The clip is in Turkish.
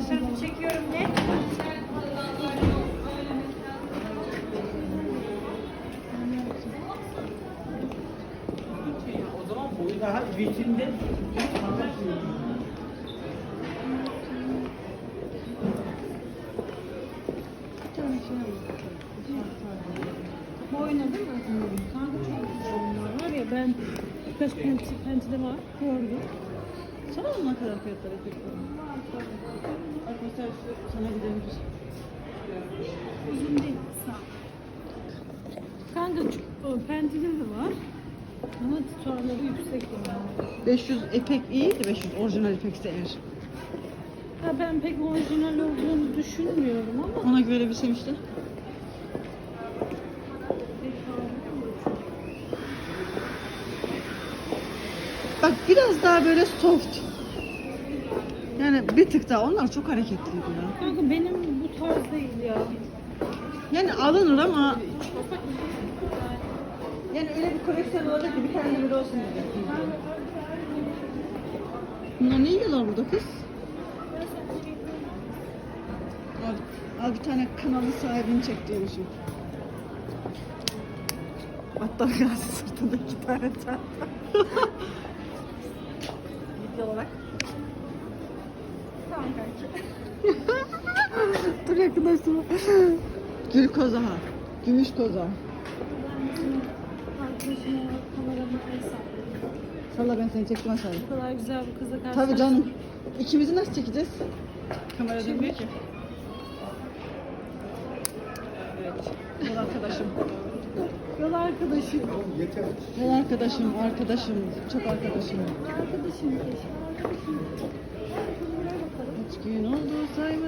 arkadaşım. Çekiyorum ne? O zaman boyu daha değil mi? Kanka çok güzel var ya ben birkaç pençe, pençede var gördüm. Sana mı ne kadar fiyatları çekiyorum? Şu sana gidelim. Uzun değil kısa. Kanka pençede de var. Ama tutarları yüksek yani. 500 epek iyi de 500 orijinal epekse eğer. Ha, ben pek orijinal olduğunu düşünmüyorum ama Ona göre bir şey Bak biraz daha böyle soft. Yani bir tık daha onlar çok hareketliydi ya. kanka benim bu tarz değil ya. Yani alınır ama yani öyle bir koleksiyon olacak ki bir tane bir olsun dedim. Bunlar ne yiyorlar burada kız? Al, al bir tane kanalın sahibini çek diyormuşum. Hatta gazi sırtında iki tane çanta. Video olarak. Tamam kanka. Dur yakınlaştırma. Gül kozağı. Gümüş kozağı. Arkadaşıma kameramı el sallayayım. Salla ben seni çektim aşağıya. Bu kadar güzel bir kızla karşı. Tabii canım. İkimizi nasıl çekeceğiz? Kamera dönmüyor ki. Evet. Yol arkadaşım arkadaşım. Yeter. Ne arkadaşım, arkadaşım, çok arkadaşım. Arkadaşım, arkadaşım. Kaç gün oldu sayma.